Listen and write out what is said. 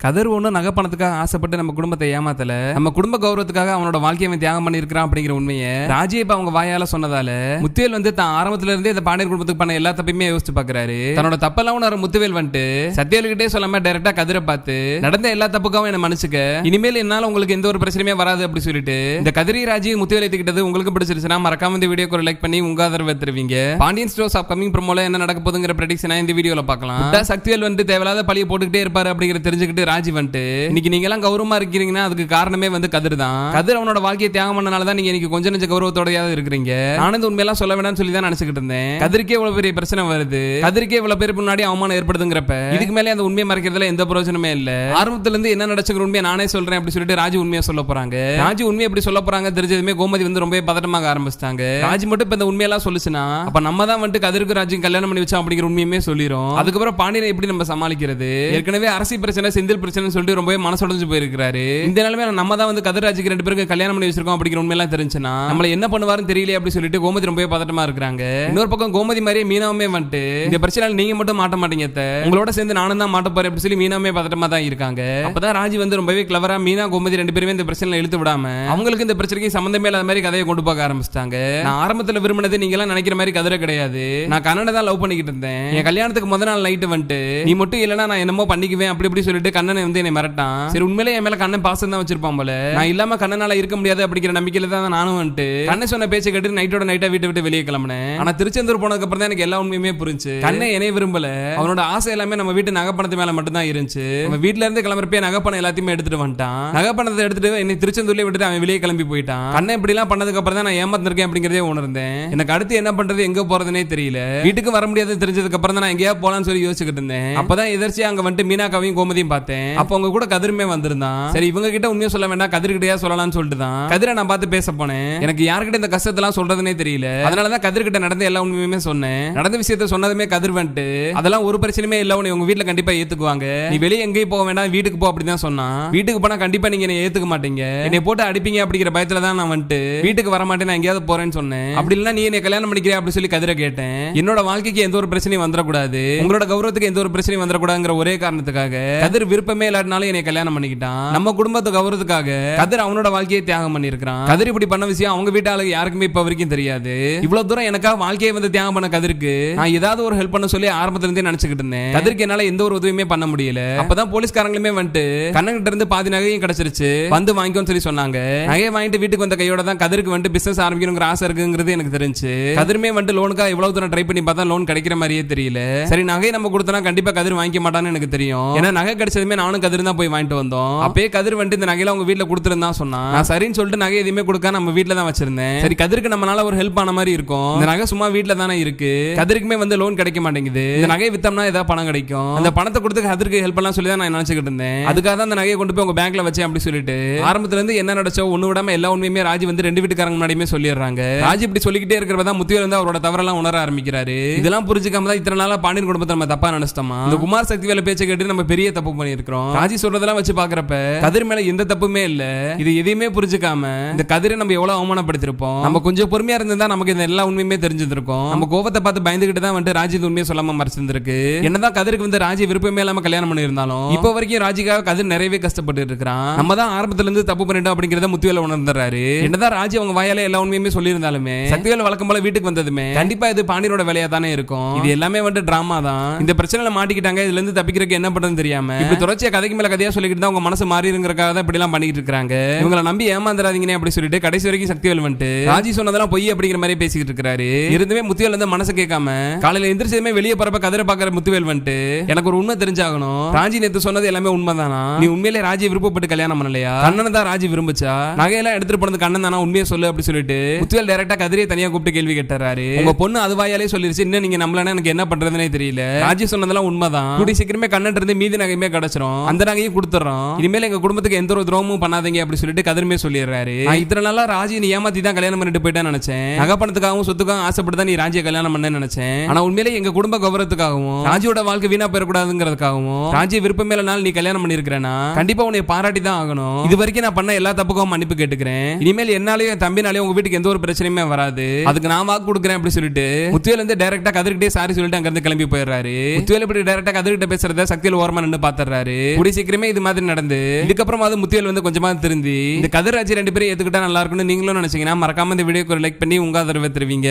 கதிர் ஒன்றும் நகை பணத்துக்காக ஆசைப்பட்டு நம்ம குடும்பத்தை ஏமாத்தல நம்ம குடும்ப கௌரவத்துக்காக அவனோட வாழ்க்கையை அவன் தியாகம் பண்ணியிருக்கிறான் அப்படிங்கிற உண்மையை ராஜி அவங்க வாயால சொன்னதால முத்துவேல் வந்து தான் ஆரம்பத்துல இருந்தே இந்த பாண்டியர் குடும்பத்துக்கு பண்ண எல்லா தப்பையுமே யோசிச்சு பாக்குறாரு. தன்னோட தப்பெல்லாம் உணர முத்துவேல் வந்துட்டு சத்தியல்கிட்டே சொல்லாம டைரக்டா கதிரை பார்த்து நடந்த எல்லா தப்புக்காகவும் என்ன மன்னிச்சுக்க இனிமேல் என்னால உங்களுக்கு எந்த ஒரு பிரச்சனையுமே வராது அப்படி சொல்லிட்டு இந்த கதிரி ராஜி முத்துவேல் ஏத்துக்கிட்டது உங்களுக்கு பிடிச்சிருச்சுன்னா மறக்காம இந்த வீடியோக்கு ஒரு லைக் பண்ணி உங்க ஆதரவு தருவீங்க பாண்டியன் ஸ்டோர்ஸ் அப்கமிங் ப்ரோமோல என்ன நடக்க போதுங்கிற ப்ரெடிக்ஷனா இந்த வீடியோல பார்க்கலாம். சக்திவேல் வந்து தேவையில்லாத பழிய போட்டுக்கிட்டே இருப்பாரு அப்படிங்கிற தெரிஞ்சுக்கிட்டு ராஜி வந்துட்டு இன்னைக்கு நீங்க எல்லாம் கௌரவமா இருக்கிறீங்கன்னா அதுக்கு காரணமே வந்து கதிர் தான். கதிர் அவனோட வாழ்க்கையை தியாகம் பண்ணனால தான் நீங்க இன்னைக்கு கொஞ்சம் நெஞ்ச கௌரவத்தோடயாவது இருக்கிறீங்க. நானும் இந்த உண்மையெல்லாம் சொல்ல வேணாம்னு சொல்லி தான் நினைச்சுக்கிட்டு இருந்தேன். கதிர்க்கே இவ்வளவு பெரிய பிரச்சனை வருது. கதிர்க்கே இவ்வளவு பேர் முன்னாடி அவமானம் ஏற்படுதுங்கிறப்ப இதுக்கு மேலே அந்த உண்மையை மறைக்கிறதுல எந்த பிரயோஜனமே இல்ல. ஆரம்பத்துல இருந்து என்ன நடச்சுங்கிற உண்மையை நானே சொல்றேன் அப்படி சொல்லிட்டு ராஜி உண்மையா சொல்ல போறாங்க. ராஜி உண்மையை எப்படி சொல்ல போறாங்க தெரிஞ்சதுமே கோமதி வந்து ரொம்ப பதட்டமாக ஆரம்பிச்சிட்டாங்க. ராஜி மட்டும் இப்ப இந்த உண்மையெல்லாம் சொல்லுச்சுன்னா அப்ப நம்ம தான் வந்துட்டு கதிர்க்கு ராஜி கல்யாணம் பண்ணி வச்சோம் அப்படிங்கிற உண்மையுமே சொல்லிடும் அதுக்கப்புறம் பாண்டியனை எப்படி நம்ம சமாளிக்கிறது? ஏற்கனவே அரசியல் பிரச்சனை செந்தில் பிரச்சனை சொல்லிட்டு ரொம்பவே மனசுடைஞ்சு போயிருக்காரு இந்த நிலைமையில நம்ம தான் வந்து கதிராஜுக்கு ரெண்டு பேருக்கு கல்யாணம் பண்ணி வச்சிருக்கோம் அப்படிங்கிற உண்மையெல்லாம் தெரிஞ்சுன்னா நம்மள என்ன பண்ணுவாருன்னு தெரியல அப்படி சொல்லிட்டு கோமதி ரொம்பவே பதட்டமா இருக்காங்க இன்னொரு பக்கம் கோமதி மாதிரியே மீனாவுமே வந்துட்டு இந்த பிரச்சனை நீங்க மட்டும் மாட்ட மாட்டீங்க உங்களோட சேர்ந்து நானும் தான் மாட்ட போறேன் அப்படி சொல்லி மீனாவுமே பதட்டமா தான் இருக்காங்க. அப்பதான் ராஜி வந்து ரொம்பவே கிளவரா மீனா கோமதி ரெண்டு பேருமே இந்த பிரச்சனை இழுத்து விடாம அவங்களுக்கு இந்த பிரச்சனைக்கு சம்பந்தமே இல்லாத மாதிரி கதையை கொண்டு போக ஆரம்பிச்சிட்டாங்க. நான் ஆரம்பத்துல விரும்பினது நீங்க எல்லாம் நினைக்கிற மாதிரி கதிரை கிடையாது. நான் கண்ணனை தான் லவ் பண்ணிக்கிட்டு இருந்தேன். என் கல்யாணத்துக்கு முதல் நாள் நைட்டு வந்துட்டு நீ மட்டும் இல்லைன்னா நான் என்னமோ பண்ணிக்குவேன் அப்படி இப்படி சொல்லிட்டு கண்ணனை வந்து என்னை மிரட்டான். சரி உண்மையிலே என் மேல கண்ணன் பாசம் தான் வச்சிருப்பான் போல. நான் இல்லாம கண்ணனால இருக்க முடியாது அப்படிங்கிற நம்பிக்கையில தான் நானும் வந்துட்டு கண்ணன் சொன்ன பேச்சை கேட்டு நைட்டோட நைட்டா வீட்டை விட்டு வெளியே கிளம்பினேன். ஆனா திருச்செந்தூர் போனதுக்கு அப்புறம் தான் எனக்கு எல்லா உண்மையுமே புரிஞ்சு கண்ணை என்னைய விரும்பல. அவனோட ஆசை எல்லாமே நம்ம வீட்டு நகைப்பணத்து மேல மட்டும் தான் இருந்துச்சு. நம்ம வீட்டுல இருந்து கிளம்புறப்பே நகைப்பணம் எல்லாத்தையுமே எடுத்துட்டு வந்துட்டான். நகைப்பணத்தை எடுத்துட்டு என்னை திருச்செந்தூர்லயே விட்டுட்டு அவன் வெளியே கிளம்பி போயிட்டான். கண்ணன் இப்படி எல்லாம் பண்ணதுக்கு அப்புறம் தான் நான் ஏமாத்திருக்கேன் அப்படிங்கறதே உணர்ந்தேன். எனக்கு அடுத்து என்ன பண்றது எங்க போறதுனே தெரியல. வீட்டுக்கு வர முடியாது தெரிஞ்சதுக்கு அப்புறம் தான் நான் எங்கேயா போலான்னு சொல்லி யோசிச்சுக்கிட்டு இருந்தேன். அப்பதான் எதிர்ச்சியா அங்க வந்துட்டு மீனாக்காவையும் கோமதியும் பார்த்தேன். அப்போ அவங்க கூட கதிருமே வந்திருந்தான். சரி இவங்க கிட்ட உண்மையை சொல்ல வேண்டாம். கதிர்கிட்டயா சொல்லலாம்னு சொல்லிட்டு தான் கதிரை நான் பார்த்து பேச போனேன். எனக்கு யாருக்கிட்ட இந்த கஷ்டத்தெல்லாம் சொல்றதுனே தெரியல. அதனால தான் கதிர்கிட்ட நடந்த எல்லா உண்மையுமே சொன்னேன். நடந்த விஷயத்த சொன்னதுமே கதிர் வந்துட்டு அதெல்லாம் ஒரு பிரச்சனையுமே இல்ல உன்னை உங்க வீட்ல கண்டிப்பா ஏத்துக்குவாங்க. நீ வெளியே எங்கேயும் போக வேண்டாம் வீட்டுக்கு போ அப்படின்னு தான் சொன்னான். வீட்டுக்கு போனா கண்டிப்பா நீங்க என்னை ஏத்துக்க மாட்டீங்க. என்னை போட்டு அடிப்பீங்க அப்படிங்கிற பயத்துல தான் நான் வந்துட்டு வீட்டுக்கு வர மாட்டேன் நான் எங்கேயாவது போறேன்னு சொன்னேன். அப்படி இல்லைன்னா நீ என்னை கல்யாணம் பண்ணிக்கிறியா அப்படி சொல்லி கதிரை கேட்டேன். என்னோட வாழ்க்கைக்கு எந்த ஒரு பிரச்சனையும் வந்துடக்கூடாது. உங்களோட கௌரவத்துக்கு எந்த ஒரு பிரச்சனையும் வந்துடக்கூடாதுங்கிற ஒரே காரணத்துக்காக கதிர் விருப்பமே இல்லாட்டினாலும் என்னை கல்யாணம் பண்ணிக்கிட்டான். நம்ம குடும்பத்தை கவரதுக்காக கதிர் அவனோட வாழ்க்கையை தியாகம் பண்ணிருக்கான் கதிர் இப்படி பண்ண விஷயம் அவங்க வீட்டாளுக்கு யாருக்குமே இப்ப வரைக்கும் தெரியாது. இவ்வளவு தூரம் எனக்காக வாழ்க்கையை வந்து தியாகம் பண்ண கதிருக்கு நான் ஏதாவது ஒரு ஹெல்ப் பண்ண சொல்லி ஆரம்பத்துல இருந்தே நினைச்சுக்கிட்டு இருந்தேன். கதிர்க்கு என்னால எந்த ஒரு உதவியுமே பண்ண முடியல. அப்பதான் போலீஸ்காரங்களுமே வந்துட்டு கண்ணங்கிட்ட இருந்து பாதி நகையும் கிடைச்சிருச்சு. வந்து வாங்கிக்கோன்னு சொல்லி சொன்னாங்க. நகையை வாங்கிட்டு வீட்டுக்கு வந்த கையோட தான் கதிருக்கு வந்துட்டு பிசினஸ் ஆரம்பிக்கணுங்கிற ஆசை இருக்குங்கிறது எனக்கு தெரிஞ்சு. கதிருமே வந்துட்டு லோனுக்காக இவ்வளவு தூரம் ட்ரை பண்ணி பார்த்தா லோன் கிடைக்கிற மாதிரியே தெரியல. சரி நகை நம்ம கொடுத்தனா கண்டிப்பா கதிர் வாங்கிக்க மாட்டான்னு எனக்கு தெரியும். ஏன்னா நகை கிடைச்சதுமே நானும் கதிர் தான் போய் வாங்கிட்டு வந்தோம். அப்பயே கதிர் வந்துட்டு இந்த நகையில அவங்க வீட்டுல கொடுத்துருந்தான் சொன்னான் நான் சரின்னு சொல்லிட்டு நகை எதுவுமே கொடுக்க நம்ம வீட்டுல தான் வச்சிருந்தேன். சரி கதிருக்கு நம்மளால ஒரு ஹெல்ப் ஆன மாதிரி இருக்கும். இந்த நகை சும்மா வீட்டுல தானே இருக்கு. கதிருக்குமே வந்து லோன் கிடைக்க மாட்டேங்குது. இந்த நகையை வித்தோம்னா ஏதாவது பணம் கிடைக்கும். அந்த பணத்தை கொடுத்து கதிருக்கு ஹெல்ப் எல்லாம் சொல்லி தான் நான் நினைச்சுக்கிட்டு இருந்தேன். அதுக்காக தான் அந்த நகையை கொண்டு போய் உங்க பேங்க்ல வச்சேன் அப்படி சொல்லிட்டு. ஆரம்பத்துல இருந்து என்ன நடச்சோ ஒண்ணு விடாம எல்லா உண்மையுமே ராஜி வந்து ரெண்டு வீட்டுக்காரங்க முன்னாடியுமே சொல்லிடுறாங்க. ராஜி இப்படி சொல்லிக்கிட்டே இருக்கிறப்ப தான் முத்தியல் வந்து அவரோட தவறெல்லாம் உணர ஆரம்பிக்கிறாரு. இதெல்லாம் புரிஞ்சுக்காம தான் இத்தனை நாளா பாண்டியன் குடும்பத்தை நம்ம தப்பா நினைச்சிட்டோமா? இந்த குமார் சக்தி வேலை பேச்சை கேட்டு நம்ம பெரிய தப்பு பண்ணியிருக்கிறோம் ராஜி சொல்றதெல்லாம் வச்சு பாக்குறப்ப கதிர் மேல எந்த தப்புமே இல்ல. இது எதையுமே புரிஞ்சுக்காம இந்த கதிரை நம்ம எவ்வளவு அவமானப்படுத்திருப்போம்? நம்ம கொஞ்சம் பொறுமையா இருந்திருந்தா நமக்கு இந்த எல்லா உண்மையுமே தெரிஞ்சிருக்கும் நம்ம கோபத்தை பார்த்து பயந்துகிட்டு தான் வந்துட்டு ராஜி உண்மையை சொல்லாம மறைச்சிருந்திருக்கு. என்னதான் கதிருக்கு வந்து ராஜி விருப்பமே இல்லாம கல்யாணம் பண்ணியிருந்தாலும் இப்போ வரைக்கும் ராஜிக்காக கதிர் நிறையவே கஷ்டப்பட்டு இருக்கிறான். நம்ம தான் ஆரம்பத்துல இருந்து தப்பு பண்ணிட்டோம் அப்படிங்கறத முத்துவேல உணர்ந்துறாரு என்னதான் ராஜி அவங்க வாயால எல்லா உண்மையுமே சொல்லியிருந்தாலுமே சக்திவேல் வழக்கம் போல வீட்டுக்கு வந்ததுமே கண்டிப்பா இது பாண்டியனோட வேலையா தானே இருக்கும். இது எல்லாமே வந்து டிராமா தான். இந்த பிரச்சனையில மாட்டிக்கிட்டாங்க இதுல இருந்து தப்பிக்கிறதுக்கு என்ன பண்றதுன்னு தெரியாம இப்படி தொடர்ச்சியாக கதைக்கு மேல கதையா சொல்லிக்கிட்டு தான் உங்க மனசு மாறிடுங்கிறக்காக தான் இப்படி எல்லாம் பண்ணிட்டு இருக்காங்க. இவங்களை நம்பி ஏமாந்துறாதீங்கன்னு அப்படி சொல்லிட்டு கடைசி வரைக்கும் சக்திவேல் வந்துட்டு ராஜி சொன்னதெல்லாம் பொய் அப்படிங்கிற மாதிரி பேசிக்கிட்டு இருக்காரு. இருந்துமே முத்துவேல் வந்து மனசு கேட்காம காலையில எந்திரிச்சதுமே வெளியே போறப்ப கதிரை பாக்குற முத்துவேல் வந்துட்டு எனக்கு ஒரு உண்மை தெரிஞ்சாகணும். ராஜி நேத்து சொன்னது எல்லாமே உண்மைதானா? நீ உண்மையிலே ராஜி விருப்பப்பட்டு கல்யாணம் பண்ணலையா? கண்ணனை தான் ராஜி விரும்புச்சா? நகையெல்லாம் எடுத்துட்டு போனது கண்ணன் தானா? உண்மையை சொல்லு அப்படி சொல்லிட்டு முத்துவேல் டேரக்டா கதிரியை தனியா கூப்பிட்டு கேள்வி கேட்டாரு உங்க பொண்ணு அது வாயாலே சொல்லிருச்சு இன்னும் நீங்க நம்பலன்னா எனக்கு என்ன பண்றதுனே தெரியல. ராஜி சொன்னதெல்லாம் உண்மைதான். கூடி சீக்கிரமே கண்ணன் இருந்து மீதி நகையுமே கிடைச்சிரும் அந்த நகையும் கொடுத்துறோம் இனிமேல் எங்க குடும்பத்துக்கு எந்த ஒரு துரோகமும் பண்ணாதீங்க அப்படி சொல்லிட்டு கதிரமே சொல்லிடுறாரு. இத்தனை நாளா ராஜி நீ ஏமாத்தி தான் கல்யாணம் பண்ணிட்டு போயிட்டேன்னு நினைச்சேன். நகைப்பணத்துக்காகவும் சொத்துக்காகவும் ஆசைப்பட்டு தான் நீ ராஜியை கல்யாணம் பண்ணேன்னு நினைச்சேன். ஆனா உண்மையிலே எங்க குடும்ப கௌரவத்துக்காகவும் ராஜியோட வாழ்க்கை வீணா போயிடக்கூடாதுங்கிறதுக்காகவும் ராஜி விருப்பமே இல்லைனாலும் நீ கல்யாணம் பண்ணிருக்கிறேன்னா கண்டிப்பா உன்னை பாராட்டி தான் ஆகணும். இது வரைக்கும் நான் பண்ண எல்லா தப்புக்கும் மன்னிப்பு கேட்டுக்கிறேன். இனிமேல் என்னாலயும் என் தம்பினாலையும் உங்க வீட்டுக்கு எந்த ஒரு பிரச்சனையுமே வராது. அதுக்கு நான் வாக்கு கொடுக்குறேன் அப்படி சொல்லிட்டு முத்துவேல் வந்து டைரக்டா கதிர்கிட்டே சாரி சொல்லிட்டு அங்க இருந்து கிளம்பி போயிடுறாரு. முத்துவேல் இப்படி டைரக்டா கதிர்கிட்ட பேசுறத சக்தியில் ஓரமா நின்று பாத்துறாரு இருப்பாரு கூடிய சீக்கிரமே இது மாதிரி நடந்து. இதுக்கப்புறமா அது முத்தியல் வந்து கொஞ்சமா திருந்தி. இந்த கதிராஜி ரெண்டு பேரும் ஏத்துக்கிட்டா நல்லா இருக்கும்னு நீங்களும் நினைச்சீங்கன்னா மறக்காம இந்த வீடியோக்கு லைக் பண்ணி உங்க ஆதரவை தருவீங்க.